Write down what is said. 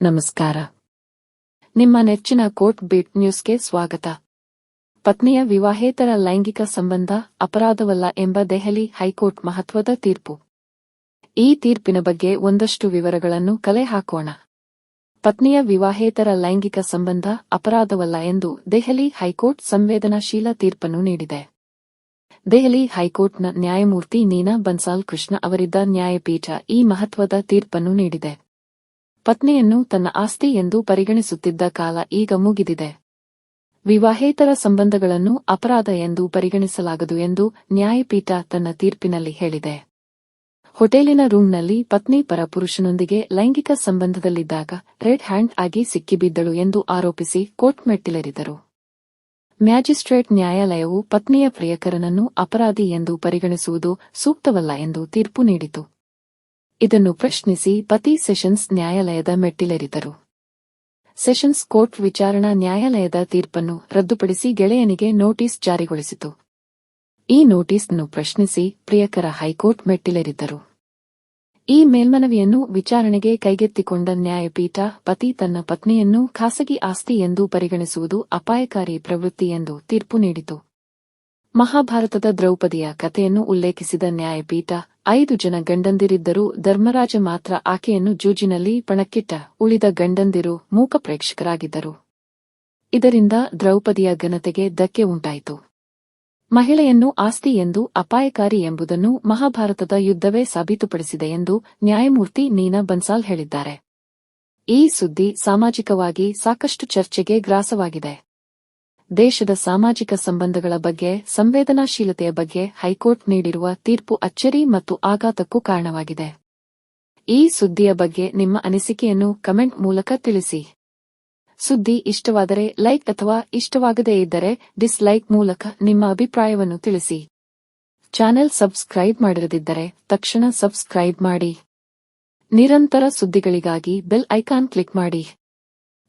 ನಮಸ್ಕಾರ. ನಿಮ್ಮ ನೆಚ್ಚಿನ ಕೋರ್ಟ್ ಬೀಟ್ ನ್ಯೂಸ್ಗೆ ಸ್ವಾಗತ. ಪತ್ನಿಯ ವಿವಾಹೇತರ ಲೈಂಗಿಕ ಸಂಬಂಧ ಅಪರಾಧವಲ್ಲ ಎಂಬ ದೆಹಲಿ ಹೈಕೋರ್ಟ್ ಮಹತ್ವದ ತೀರ್ಪು. ಈ ತೀರ್ಪಿನ ಬಗ್ಗೆ ಒಂದಷ್ಟು ವಿವರಗಳನ್ನು ಕಲೆ ಹಾಕೋಣ. ಪತ್ನಿಯ ವಿವಾಹೇತರ ಲೈಂಗಿಕ ಸಂಬಂಧ ಅಪರಾಧವಲ್ಲ ಎಂದು ದೆಹಲಿ ಹೈಕೋರ್ಟ್ ಸಂವೇದನಾಶೀಲ ತೀರ್ಪನ್ನು ನೀಡಿದೆ. ದೆಹಲಿ ಹೈಕೋರ್ಟ್ನ ನ್ಯಾಯಮೂರ್ತಿ ನೀನಾ ಬನ್ಸಾಲ್ ಕೃಷ್ಣ ಅವರಿದ್ದ ನ್ಯಾಯಪೀಠ ಈ ಮಹತ್ವದ ತೀರ್ಪನ್ನು ನೀಡಿದೆ. ಪತ್ನಿಯನ್ನು ತನ್ನ ಆಸ್ತಿ ಎಂದು ಪರಿಗಣಿಸುತ್ತಿದ್ದ ಕಾಲ ಈಗ ಮುಗಿದಿದೆ. ವಿವಾಹೇತರ ಸಂಬಂಧಗಳನ್ನು ಅಪರಾಧ ಎಂದು ಪರಿಗಣಿಸಲಾಗದು ಎಂದು ನ್ಯಾಯಪೀಠ ತನ್ನ ತೀರ್ಪಿನಲ್ಲಿ ಹೇಳಿದೆ. ಹೋಟೆಲಿನ ರೂಮ್ನಲ್ಲಿ ಪತ್ನಿ ಪರ ಪುರುಷನೊಂದಿಗೆ ಲೈಂಗಿಕ ಸಂಬಂಧದಲ್ಲಿದ್ದಾಗ ರೆಡ್ ಹ್ಯಾಂಡ್ ಆಗಿ ಸಿಕ್ಕಿಬಿದ್ದಳು ಎಂದು ಆರೋಪಿಸಿ ಕೋರ್ಟ್ ಮೆಟ್ಟಿಲೇರಿದರು. ಮ್ಯಾಜಿಸ್ಟ್ರೇಟ್ ನ್ಯಾಯಾಲಯವು ಪತ್ನಿಯ ಪ್ರಿಯಕರನನ್ನು ಅಪರಾಧಿ ಎಂದು ಪರಿಗಣಿಸುವುದು ಸೂಕ್ತವಲ್ಲ ಎಂದು ತೀರ್ಪು ನೀಡಿತು. ಇದನ್ನು ಪ್ರಶ್ನಿಸಿ ಪತಿ ಸೆಷನ್ಸ್ ನ್ಯಾಯಾಲಯದ ಮೆಟ್ಟಿಲೇರಿದರು. ಸೆಷನ್ಸ್ ಕೋರ್ಟ್ ವಿಚಾರಣಾ ನ್ಯಾಯಾಲಯದ ತೀರ್ಪನ್ನು ರದ್ದುಪಡಿಸಿ ಗೆಳೆಯನಿಗೆ ನೋಟಿಸ್ ಜಾರಿಗೊಳಿಸಿತು. ಈ ನೋಟಿಸ್ನ್ನು ಪ್ರಶ್ನಿಸಿ ಪ್ರಿಯಕರ ಹೈಕೋರ್ಟ್ ಮೆಟ್ಟಿಲೇರಿದ್ದರು. ಈ ಮೇಲ್ಮನವಿಯನ್ನು ವಿಚಾರಣೆಗೆ ಕೈಗೆತ್ತಿಕೊಂಡ ನ್ಯಾಯಪೀಠ ಪತಿ ತನ್ನ ಪತ್ನಿಯನ್ನು ಖಾಸಗಿ ಆಸ್ತಿ ಎಂದು ಪರಿಗಣಿಸುವುದು ಅಪಾಯಕಾರಿ ಪ್ರವೃತ್ತಿ ಎಂದು ತೀರ್ಪು ನೀಡಿತು. ಮಹಾಭಾರತದ ದ್ರೌಪದಿಯ ಕಥೆಯನ್ನು ಉಲ್ಲೇಖಿಸಿದ ನ್ಯಾಯಪೀಠ ಐದು ಜನ ಗಂಡಂದಿರಿದ್ದರೂ ಧರ್ಮರಾಜ ಮಾತ್ರ ಆಕೆಯನ್ನು ಜೂಜಿನಲ್ಲಿ ಪಣಕ್ಕಿಟ್ಟ ಉಳಿದ ಗಂಡಂದಿರು ಮೂಕ ಪ್ರೇಕ್ಷಕರಾಗಿದ್ದರು. ಇದರಿಂದ ದ್ರೌಪದಿಯ ಘನತೆಗೆ ಧಕ್ಕೆ ಉಂಟಾಯಿತು. ಮಹಿಳೆಯನ್ನು ಆಸ್ತಿ ಎಂದು ಅಪಾಯಕಾರಿ ಎಂಬುದನ್ನು ಮಹಾಭಾರತದ ಯುದ್ಧವೇ ಸಾಬೀತುಪಡಿಸಿದೆ ಎಂದು ನ್ಯಾಯಮೂರ್ತಿ ನೀನಾ ಬನ್ಸಾಲ್ ಹೇಳಿದ್ದಾರೆ. ಈ ಸುದ್ದಿ ಸಾಮಾಜಿಕವಾಗಿ ಸಾಕಷ್ಟು ಚರ್ಚೆಗೆ ಗ್ರಾಸವಾಗಿದೆ. ದೇಶದ ಸಾಮಾಜಿಕ ಸಂಬಂಧಗಳ ಬಗ್ಗೆ, ಸಂವೇದನಾಶೀಲತೆಯ ಬಗ್ಗೆ ಹೈಕೋರ್ಟ್ ನೀಡಿರುವ ತೀರ್ಪು ಅಚ್ಚರಿ ಮತ್ತು ಆಘಾತಕ್ಕೂ ಕಾರಣವಾಗಿದೆ. ಈ ಸುದ್ದಿಯ ಬಗ್ಗೆ ನಿಮ್ಮ ಅನಿಸಿಕೆಯನ್ನು ಕಮೆಂಟ್ ಮೂಲಕ ತಿಳಿಸಿ. ಸುದ್ದಿ ಇಷ್ಟವಾದರೆ ಲೈಕ್ ಅಥವಾ ಇಷ್ಟವಾಗದೇ ಇದ್ದರೆ ಡಿಸ್ಲೈಕ್ ಮೂಲಕ ನಿಮ್ಮ ಅಭಿಪ್ರಾಯವನ್ನು ತಿಳಿಸಿ. ಚಾನೆಲ್ ಸಬ್ಸ್ಕ್ರೈಬ್ ಮಾಡಿರದಿದ್ದರೆ ತಕ್ಷಣ ಸಬ್ಸ್ಕ್ರೈಬ್ ಮಾಡಿ. ನಿರಂತರ ಸುದ್ದಿಗಳಿಗಾಗಿ ಬೆಲ್ ಐಕಾನ್ ಕ್ಲಿಕ್ ಮಾಡಿ.